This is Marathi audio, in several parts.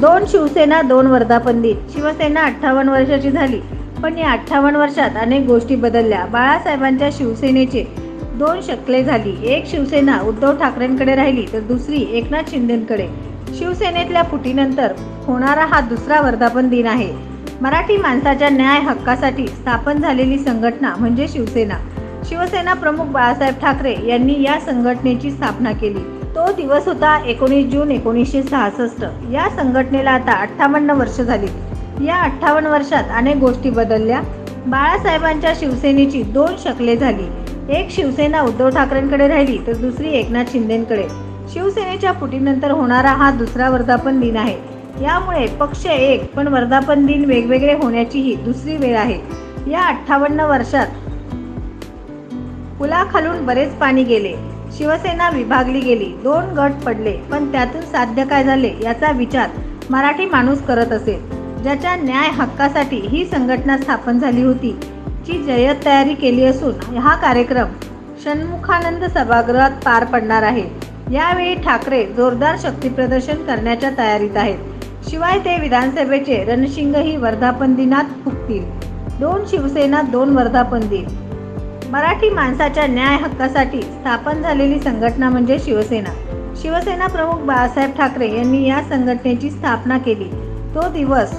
दोन शिवसेना दोन वर्धापन दिन शिवसेना अठ्ठावन्न वर्षाची झाली पण या अठ्ठावन्न वर्षात अनेक गोष्टी बदलल्या. बाळासाहेबांच्या शिवसेनेचे दोन शकले झाली. एक शिवसेना उद्धव ठाकरेंकडे राहिली तर दुसरी एकनाथ शिंदेंकडे. शिवसेनेतल्या फुटीनंतर होणारा हा दुसरा वर्धापन दिन आहे. मराठी माणसाच्या न्याय हक्कासाठी स्थापन झालेली संघटना म्हणजे शिवसेना. शिवसेना प्रमुख बाळासाहेब ठाकरे यांनी या संघटनेची स्थापना केली. तो दिवस होता एकोणीस जून एकोणीसशे सहासष्ट. या संघटनेला आता अठ्ठावन्न वर्ष झाली. या अठ्ठावन्न वर्षात अनेक गोष्टी बदलल्या. बाळासाहेबांच्या शिवसेनेची दोन शकले झाली. एक शिवसेना उद्धव ठाकरेंकडे राहिली तर दुसरी एकनाथ शिंदेंकडे. शिवसेनेच्या फुटीनंतर होणारा हा दुसरा वर्धापन दिन आहे. यामुळे पक्ष एक पण वर्धापन दिन वेगवेगळे होण्याची ही दुसरी वेळ आहे. या अठ्ठावन्न वर्षात पुलाखालून बरेच पाणी गेले. शिवसेना विभागली गेली. दोन गट पडले पण त्यातून साध्य काय झाले याचा विचार मराठी माणूस करत असेल. ज्याच्या न्याय हक्कासाठी ही संघटना स्थापन झाली होती ची जय्यत तयारी केली असून हा कार्यक्रम षण्मुखानंद सभागृहात पार पडणार आहे. यावेळी ठाकरे जोरदार शक्तीप्रदर्शन करण्याच्या तयारीत आहेत. शिवाय ते विधानसभेचे रणशिंगही वर्धापन दिनात फुकतील. दोन शिवसेना दोन वर्धापन दिन. मराठी माणसाच्या न्याय हक्कासाठी स्थापन झालेली संघटना म्हणजे शिवसेना. शिवसेना प्रमुख बाळासाहेब ठाकरे यांनी या संघटनेची स्थापना केली. तो दिवस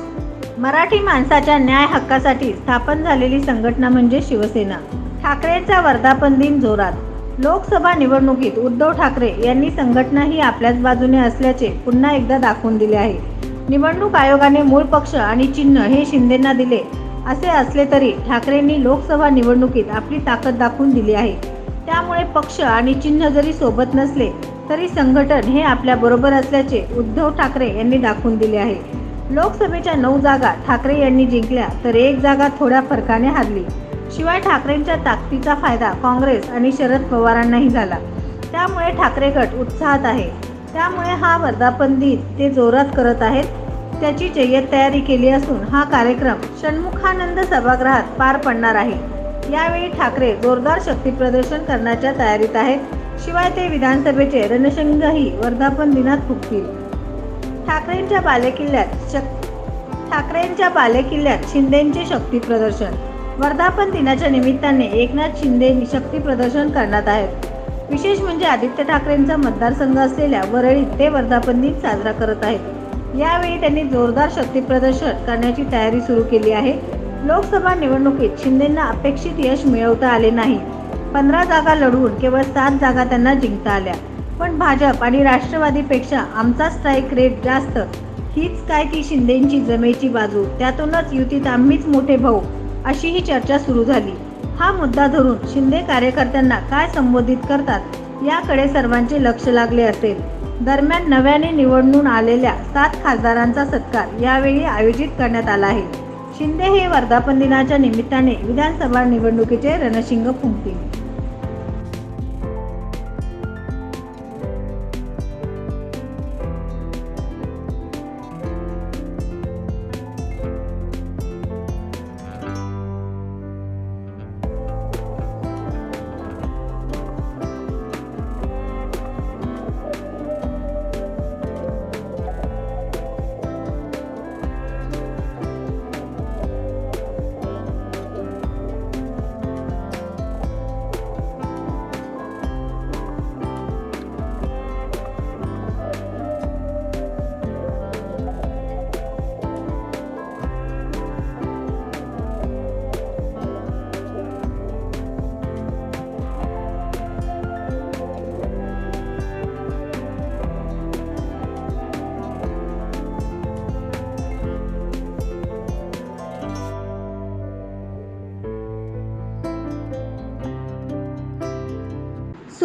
मराठी माणसाच्या न्याय हक्कासाठी स्थापन झालेली संघटना म्हणजे शिवसेना. ठाकरेंचा वर्धापन दिन जोरात. लोकसभा निवडणुकीत उद्धव ठाकरे यांनी संघटना ही आपल्याच बाजूने असल्याचे पुन्हा एकदा दाखवून दिले आहे. निवडणूक आयोगाने मूळ पक्ष आणि चिन्ह हे शिंदेंना दिले. असे असले तरी ठाकरेंनी लोकसभा निवडणुकीत आपली ताकद दाखवून दिली आहे. त्यामुळे पक्ष आणि चिन्ह जरी सोबत नसले तरी संघटन हे आपल्या बरोबर असल्याचे उद्धव ठाकरे यांनी दाखवून दिले आहे. लोकसभेच्या नऊ जागा ठाकरे यांनी जिंकल्या तर एक जागा थोड्या फरकाने हारली. शिवाय ठाकरेंच्या ताकदीचा फायदा काँग्रेस आणि शरद पवारांनाही झाला. त्यामुळे ठाकरे गट उत्साहात आहे. त्यामुळे हा वर्धापन दिन ते जोरात करत आहेत. त्याची जय्यत तयारी केली असून हा कार्यक्रम षण्मुखानंद सभागृहात पार पडणार आहे. यावेळी ठाकरे जोरदार शक्तीप्रदर्शन करण्याच्या तयारीत आहेत. शिवाय ते विधानसभेचे रणशिंगही वर्धापन दिनात फुकतील ठाकरेंच्या बालेकिल्ल्यात शक ठाकरेंच्या बालेकिल्ल्यात शिंदेचे शक्ती प्रदर्शन. वर्धापन दिनाच्या निमित्ताने एकनाथ शिंदे शक्ती प्रदर्शन करण्यात आहेत. विशेष म्हणजे आदित्य ठाकरेंचा मतदारसंघ असलेल्या वरळीत ते वर्धापन दिन साजरा करत आहेत. यावेळी त्यांनी जोरदार शक्ती प्रदर्शन करण्याची तयारी सुरू केली आहे. लोकसभा निवडणुकीत शिंदेंना अपेक्षित यश मिळवता आले नाही. पंधरा जागा लढवून केवळ सात जागा त्यांना जिंकता आल्या. पण भाजप आणि राष्ट्रवादीपेक्षा आमचा स्ट्राईक रेट जास्त. हीच काय ती शिंदेची जमेची बाजू. त्यातूनच युतीत आम्हीच मोठे भाऊ अशी ही चर्चा सुरू झाली. हा मुद्दा धरून शिंदे कार्यकर्त्यांना काय संबोधित करतात याकडे सर्वांचे लक्ष लागले असेल. दरम्यान नव्याने निवडून आलेल्या सात खासदारांचा सत्कार यावेळी आयोजित करण्यात आला आहे. शिंदे हे वर्धापन दिनाच्या निमित्ताने विधानसभा निवडणुकीचे रणशिंग फुंकतील.